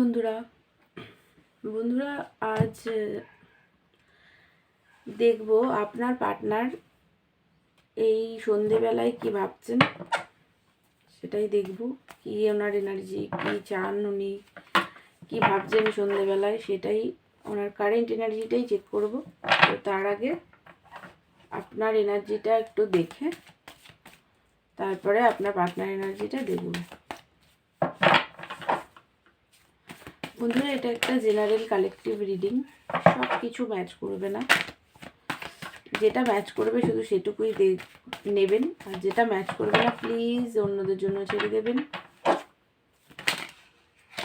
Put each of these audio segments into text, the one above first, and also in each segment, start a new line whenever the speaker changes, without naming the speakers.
বন্ধুরা। বন্ধুরা, আজ দেখব আপনার পার্টনার এই সন্ধেবেলায় কি ভাবছেন? সেটাই দেখব। কি ওনার এনার্জি কি চান উনি? কি ভাবছেন সন্ধেবেলায়? সেটাই ওনার কারেন্ট এনার্জিটাই চেক করব। তো তার আগে আপনার এনার্জিটা একটু দেখে, তারপরে আপনার পার্টনার এনার্জিটা দেখব। বন্ধুরা, এটা একটা জেনারেল কালেকটিভ রিডিং সব কিছু ম্যাচ করবে না। যেটা ম্যাচ করবে শুধু সেটুকুই নেবেন। আর যেটা ম্যাচ করবে না প্লিজ অন্যদের জন্য ছেড়ে দেবেন।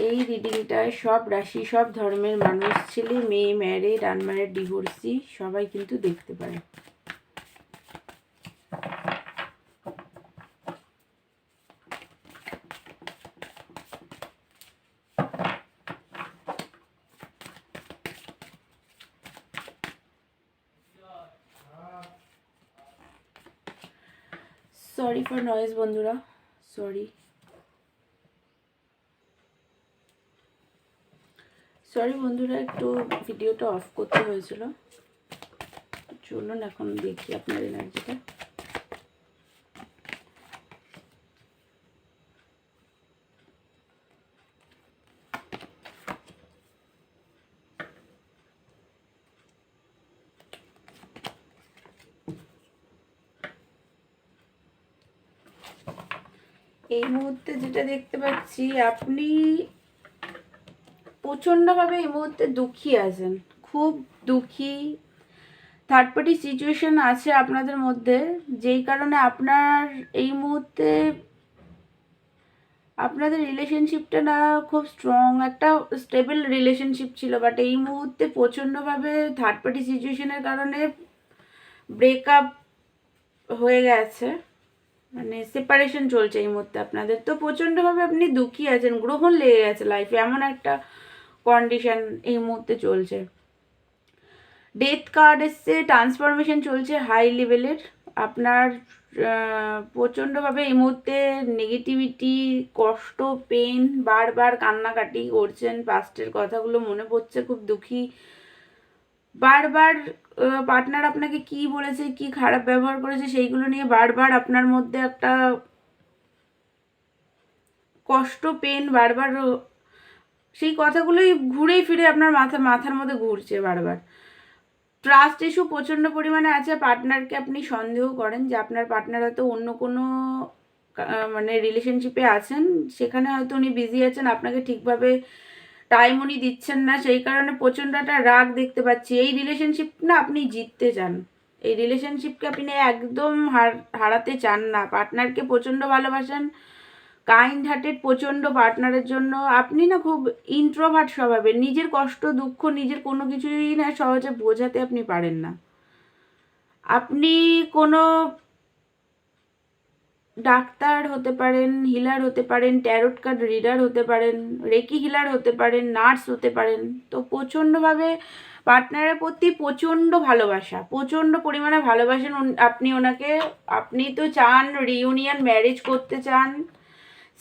এই রিডিংটায় সব রাশি, সব ধর্মের মানুষ ছেলে, মেয়ে ম্যারেড আনম্যারেড ডিভোর্সি সবাই কিন্তু দেখতে পারে। সরি ফর নয়েজ বন্ধুরা। সরি সরি বন্ধুরা, একটু ভিডিওটা অফ করতে হয়েছিল। চলুন এখন দেখি আপনার এনার্জিটা এই মুহূর্তে যেটা দেখতে পাচ্ছি, আপনি প্রচণ্ডভাবে এই মুহূর্তে দুঃখী আছেন। খুব দুঃখী। থার্ড পার্টি সিচুয়েশন আছে আপনাদের মধ্যে, যেই কারণে আপনার এই মুহূর্তে আপনাদের রিলেশনশিপটা না খুব স্ট্রং একটা স্টেবল রিলেশনশিপ ছিল বাট এই মুহূর্তে প্রচণ্ডভাবে থার্ড পার্টি সিচুয়েশনের কারণে ব্রেকআপ হয়ে গেছে। মানে সেপারেশন চলছে এই মুহূর্তে আপনাদের। তো প্রচণ্ডভাবে আপনি দুঃখী আছেন, গ্রহণ লেগে গেছে লাইফে এমন একটা কন্ডিশন এই মুহূর্তে চলছে। ডেথ কার্ড এসছে ট্রান্সফরমেশন চলছে হাই লেভেলের আপনার প্রচণ্ডভাবে এই মুহূর্তে নেগেটিভিটি কষ্ট পেন বারবার কান্নাকাটি করছেন। পাস্টের কথাগুলো মনে পড়ছে, খুব দুঃখী। বারবার পার্টনার আপনাকে কি বলেছে, কি খারাপ ব্যবহার করেছে, সেইগুলো নিয়ে বারবার আপনার মধ্যে একটা কষ্ট পেন বারবার, সেই কথাগুলোই ঘুরেই ফিরে আপনার মাথা, মাথার মধ্যে ঘুরছে বারবার। ট্রাস্ট ইস্যু প্রচণ্ড পরিমাণে আছে পার্টনারকে আপনি সন্দেহ করেন যে আপনার পার্টনার হয়তো অন্য কোনো মানে রিলেশনশিপে আছেন, সেখানে হয়তো উনি বিজি আছেন, আপনাকে ঠিকভাবে টাইম উনি দিচ্ছেন না, সেই কারণে প্রচণ্ড একটা রাগ দেখতে পাচ্ছি। এই রিলেশনশিপ না আপনি জিততে চান। এই রিলেশনশিপকে আপনি একদম হার- হারাতে চান না। পার্টনারকে প্রচণ্ড ভালোবাসেন কাইন্ড হার্টেড প্রচণ্ড পার্টনারের জন্য। আপনি না খুব ইন্ট্রোভার্ট স্বভাবের, নিজের কষ্ট, দুঃখ, নিজের কোনো কিছুই না সহজে বোঝাতে আপনি পারেন না। আপনি কোনো ডাক্তার হতে পারেন হিলার হতে পারেন ট্যারোট কার্ড রিডার হতে পারেন রেকি হিলার হতে পারেন নার্স হতে পারেন। তো প্রচণ্ডভাবে পার্টনারের প্রতি প্রচণ্ড ভালোবাসা, প্রচণ্ড পরিমাণে ভালোবাসেন আপনি ওনাকে। আপনি তো চান রিউনিয়ন ম্যারেজ করতে চান।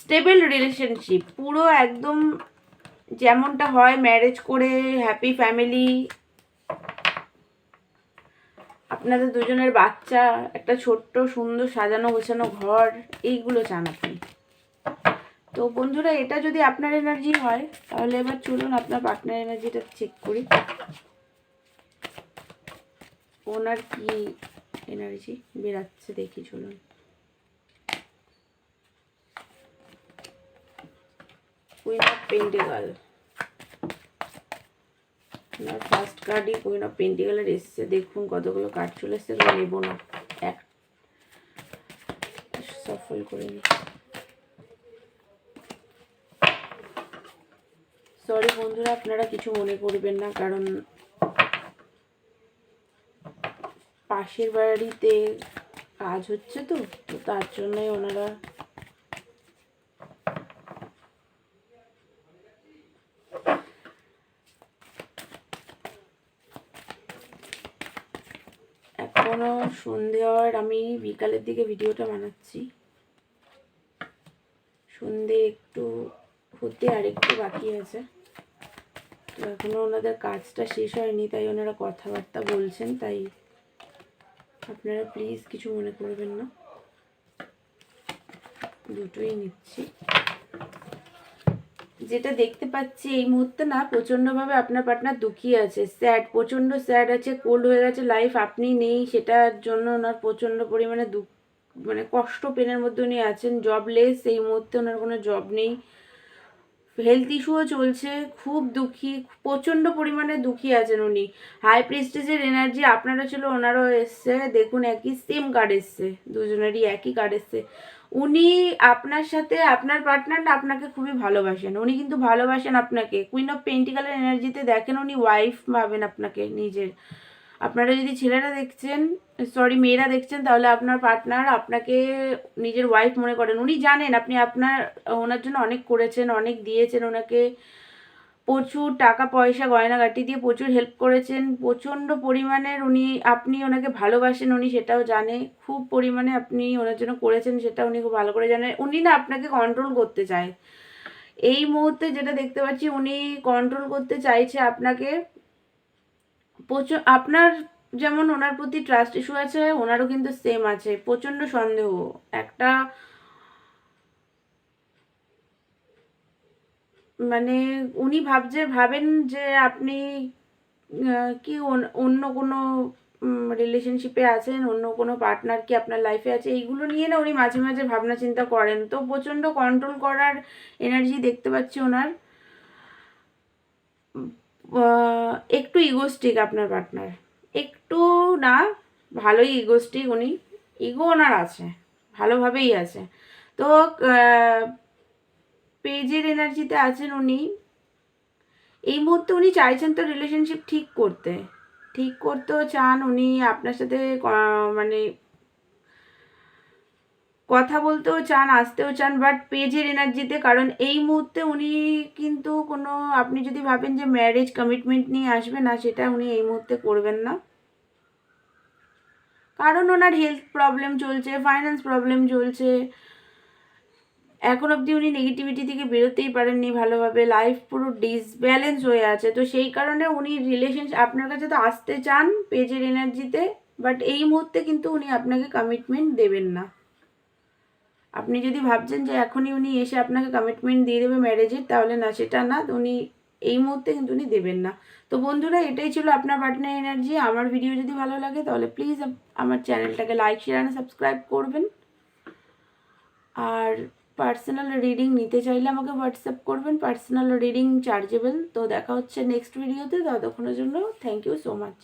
স্টেবল রিলেশনশিপ পুরো একদম যেমনটা হয় ম্যারেজ করে হ্যাপি ফ্যামিলি আপনাদের দুজনের বাচ্চা, একটা ছোট্ট, সুন্দর সাজানো গোছানো ঘর, এইগুলো চান আপনি তো বন্ধুরা, এটা যদি আপনার এনার্জি হয়, তাহলে এবার চলুন আপনার পার্টনার এনার্জিটা চেক করি। ওনার কি এনার্জি বেরাচ্ছে দেখি, চলুন। কুইন অফ পেন্টিকাল আপনার ফার্স্ট কার্ডই কুইন অফ পেন্টিকালের এসছে। দেখুন কতগুলো কার্ড চলে এসছে, এগুলো নেব না। এক। সফল করে নি সরি বন্ধুরা, আপনারা কিছু মনে করবেন না, কারণ পাশের বাড়িতে কাজ হচ্ছে তো তো তার জন্যই ওনারা এখনও সন্ধে হওয়ার আমি বিকালের দিকে ভিডিওটা বানাচ্ছি। সন্ধে একটু হতে আর একটু বাকি আছে। তো এখনও ওনাদের কাজটা শেষ হয়নি, তাই ওনারা কথাবার্তা বলছেন, তাই আপনারা প্লিজ কিছু মনে করবেন না। দুটোই নিচ্ছি। যেটা দেখতে পাচ্ছি এই মুহূর্তে না প্রচণ্ডভাবে আপনার পার্টনার দুঃখী আছে। স্যাড প্রচণ্ড স্যাড আছে কোল্ড হয়ে গেছে লাইফ আপনি নেই, সেটার জন্য ওনার প্রচণ্ড পরিমাণে দুঃখ মানে কষ্ট পেনের মধ্যে উনি আছেন। জবলেস এই মুহূর্তে ওনার কোনো জব নেই। হেলথ ইস্যুও চলছে, খুব দুঃখী প্রচণ্ড পরিমাণে দুঃখী আছেন উনি। হাই প্রেস্টেজের এনার্জি আপনারও ছিল, ওনারও এসছে। দেখুন, একই সেম কার্ড এসছে। দুজনেরই একই কার্ড এসছে। উনি আপনার সাথে, আপনার পার্টনার আপনাকে খুবই ভালোবাসেন। উনি কিন্তু ভালোবাসেন আপনাকে। কুইন অফ পেন্টিকালের এনার্জিতে দেখেন উনি ওয়াইফ ভাবেন আপনাকে নিজের। আপনারা যদি ছেলেরা দেখছেন সরি মেয়েরা দেখছেন, তাহলে আপনার পার্টনার আপনাকে নিজের ওয়াইফ মনে করেন। উনি জানেন আপনি আপনার, ওনার জন্য অনেক করেছেন, অনেক দিয়েছেন ওনাকে। প্রচুর টাকা পয়সা গয়নাগাটি দিয়ে প্রচুর হেল্প করেছেন। প্রচণ্ড পরিমাণের উনি, আপনি ওনাকে ভালোবাসেন, উনি সেটাও জানে। খুব পরিমাণে আপনি ওনার জন্য করেছেন, সেটা উনি খুব ভালো করে জানেন। উনি না আপনাকে কন্ট্রোল করতে চায়। এই মুহূর্তে যেটা দেখতে পাচ্ছি, উনি কন্ট্রোল করতে চাইছে আপনাকে। প্রচুর, আপনার যেমন ওনার প্রতি ট্রাস্ট ইস্যু আছে, ওনারও কিন্তু সেম আছে। প্রচণ্ড সন্দেহ। একটা মানে উনি ভাবছে, ভাবেন যে আপনি কি অন্য কোনো রিলেশনশিপে আছেন, অন্য কোনো পার্টনার কি আপনার লাইফে আছে? এইগুলো নিয়ে না উনি মাঝে মাঝে ভাবনা চিন্তা করেন। তো প্রচণ্ড কন্ট্রোল করার এনার্জি দেখতে পাচ্ছি ওনার। একটু ইগোস্টিক আপনার পার্টনার একটু না, ভালোই ইগোস্টিক উনি। ইগো ওনার আছে, ভালোভাবেই আছে। তো পেজের এনার্জিতে আছেন উনি, এই মুহূর্তে উনি চাইছেন তো রিলেশনশিপ ঠিক করতে। ঠিক করতেও চান উনি, আপনার সাথে মানে কথা বলতেও চান, আসতেও চান বাট পেজের এনার্জিতে, কারণ এই মুহূর্তে উনি কিন্তু কোনো, আপনি যদি ভাবেন যে ম্যারেজ কমিটমেন্ট নিয়ে আসবে না, সেটা উনি এই মুহূর্তে করবেন না। কারণ ওনার হেলথ প্রবলেম চলছে ফাইন্যান্স প্রবলেম চলছে এখন অবধি উনি নেগেটিভিটি থেকে বেরোতেই পারেননি ভালোভাবে। লাইফ পুরো ডিসব্যালেন্স হয়ে আছে। তো সেই কারণে উনি রিলেশন আপনার কাছে তো আসতে চান পেজের এনার্জিতে বাট এই মুহূর্তে কিন্তু উনি আপনাকে কমিটমেন্ট দেবেন না। আপনি যদি ভাবছেন যে এখনই উনি এসে আপনাকে কমিটমেন্ট দিয়ে দেবে ম্যারেজের তাহলে না, সেটা না উনি এই মুহূর্তে কিন্তু উনি দেবেন না। তো বন্ধুরা, এটাই ছিল আপনার পার্টনার এনার্জি আমার ভিডিও যদি ভালো লাগে, তাহলে প্লিজ আমার চ্যানেলটাকে লাইক শেয়ার সাবস্ক্রাইব করবেন। আর পার্সোনাল রিডিং নিতে চাইলে আমাকে হোয়াটসঅ্যাপ করবেন পার্সোনাল রিডিং চার্জেবল তো দেখা হচ্ছে নেক্সট ভিডিওতে ততক্ষণের জন্য থ্যাংক ইউ সো মাচ